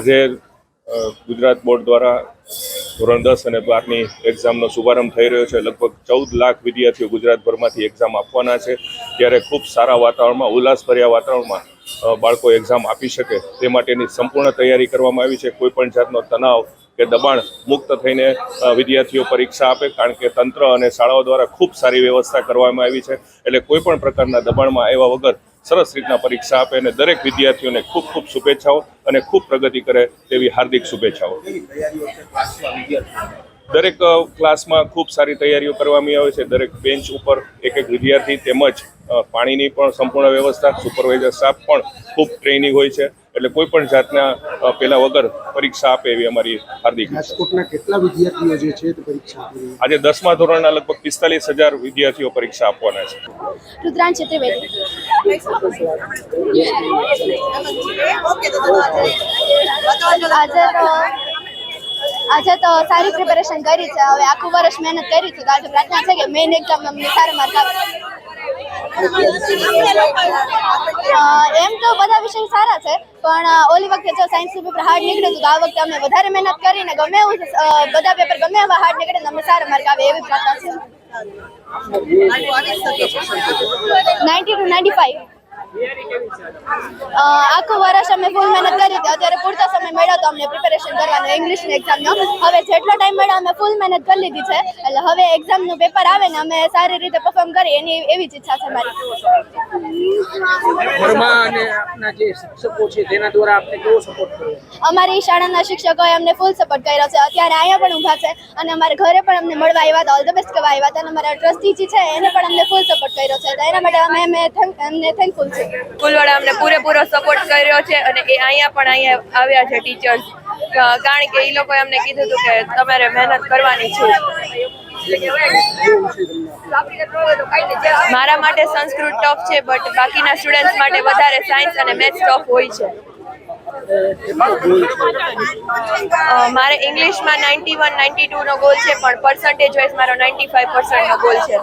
આજે ગુજરાત બોર્ડ દ્વારા ધોરણ દસ અને બારની એક્ઝામનો શુભારંભ થઈ રહ્યો છે. લગભગ ચૌદ લાખ વિદ્યાર્થીઓ ગુજરાતભરમાંથી એક્ઝામ આપવાના છે. ત્યારે ખૂબ સારા વાતાવરણમાં, ઉલ્લાસભર્યા વાતાવરણમાં બાળકો એક્ઝામ આપી શકે તે માટેની સંપૂર્ણ તૈયારી કરવામાં આવી છે. કોઈપણ જાતનો તણાવ કે દબાણ મુક્ત થઈને વિદ્યાર્થીઓ પરીક્ષા આપે, કારણ કે તંત્ર અને શાળાઓ દ્વારા ખૂબ સારી વ્યવસ્થા કરવામાં આવી છે. એટલે કોઈ પણ પ્રકારના દબાણમાં આવ્યા વગર સરસ રીતના પરીક્ષા આપે અને દરેક વિદ્યાર્થીઓને ખૂબ ખૂબ શુભેચ્છાઓ અને ખૂબ પ્રગતિ કરે તેવી હાર્દિક શુભેચ્છાઓ. દરેક ક્લાસમાં ખૂબ સારી તૈયારીઓ કરવામાં આવે છે. દરેક બેન્ચ ઉપર એક એક વિદ્યાર્થી તેમજ પાણીની પણ સંપૂર્ણ વ્યવસ્થા સુપરવાઇઝર સ્ટાફ પણ ખૂબ ટ્રેનિંગ હોય છે. એટલે કોઈ પણ જાતના પેલા વગર પરીક્ષા આપે એવી અમારી હાર્દિક રાજકોટના કેટલા વિદ્યાર્થીઓ જે છે તે પરીક્ષા આજે દસમા ધોરણના લગભગ પિસ્તાલીસ હજાર વિદ્યાર્થીઓ પરીક્ષા આપવાના છે. રુદ્રાંશ ચતુર્વેદી આજે તો સારી પ્રિપેરેશન કરી છે. હવે આખું વર્ષ મહેનત કરી છે. તો આજે પ્રાર્થના છે કે મેઇન એક્ઝામ અમને સારા માર્ક આવે. એમ તો બધા વિષય સારા છે, પણ ઓલી વખતે જો સાયન્સનું પેપર હાર્ડ નીકળ્યું હતું તો આ વખતે અમે વધારે મહેનત કરીને ગમે એવું બધા પેપર ગમે એવા હાર્ડ નીકળે અમને અમે સારા માર્ક આવે એવી પ્રાર્થના છે. નાઇન્ટી ટુ નાઇન્ટી ફાઈવ આખું વર્ષ અમે ફૂલ મહેનત કરી હતી. અત્યારે પૂરતો સમય મળ્યો તો અમને પ્રિપેરેશન કરવાનો ઇંગ્લિશની એક્ઝામનો હવે જેટલો ટાઈમ મળ્યો અમે ફૂલ મહેનત કરી લીધી છે. એટલે હવે એક્ઝામનું પેપર આવે ને અમે સારી રીતે પરફોર્મ કરીએ. એની એવી જ ઈચ્છા છે મારી. ઘરમાં અને આપના જે શિક્ષકો છે તેના દ્વારા આપને કેવો સપોર્ટ કર્યો અમારી શાળાના શિક્ષકોએ અમને ફૂલ સપોર્ટ કર્યો છે. અત્યારે અહીંયા પણ ઊભા છે અને અમારા ઘરે પણ અમને મળવા આવ્યા હતા. ઓલ ધ બેસ્ટ કહેવા આવ્યા હતા. અને અમારા ટ્રસ્ટીજી છે એને પણ અમને ફૂલ સપોર્ટ કર્યો છે. એના માટે અમે અમે એમને થેન્કફુલ છે સ્કૂલવાળા અમને પૂરેપૂરો સપોર્ટ કર્યો છે અને એ અહીંયા પણ અહીંયા આવ્યા છે ટીચર્સ કારણ કે એ લોકોએ અમને કીધું હતું કે તમારે મહેનત કરવાની છે. મારા માટે સંસ્કૃત ટફ છે બટ બાકીના સ્ટુડન્ટ્સ માટે વધારે સાયન્સ અને મેથ્સ ટફ હોય છે. મારે ઇંગ્લિશમાં નાઇન્ટી વન નાઇન્ટી ટુનો ગોલ છે, પણ પર્સન્ટેજ વાઇઝ મારો નાઇન્ટી ફાઇવ પર્સન્ટનો ગોલ છે.